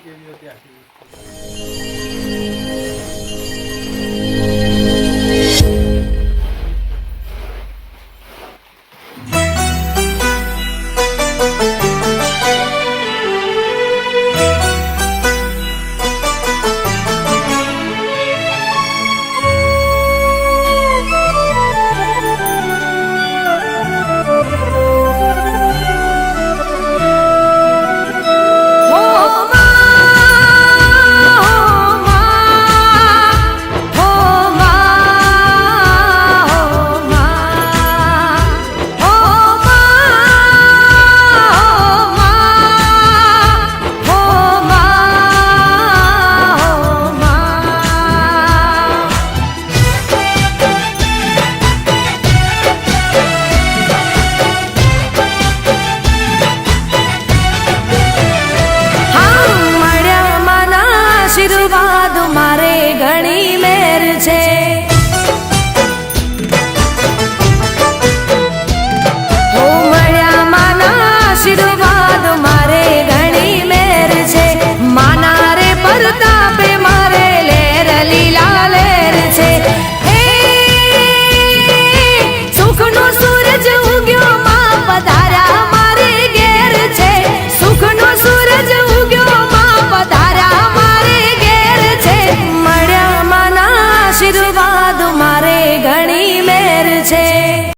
કેવી હતી આખી વસ્તુ?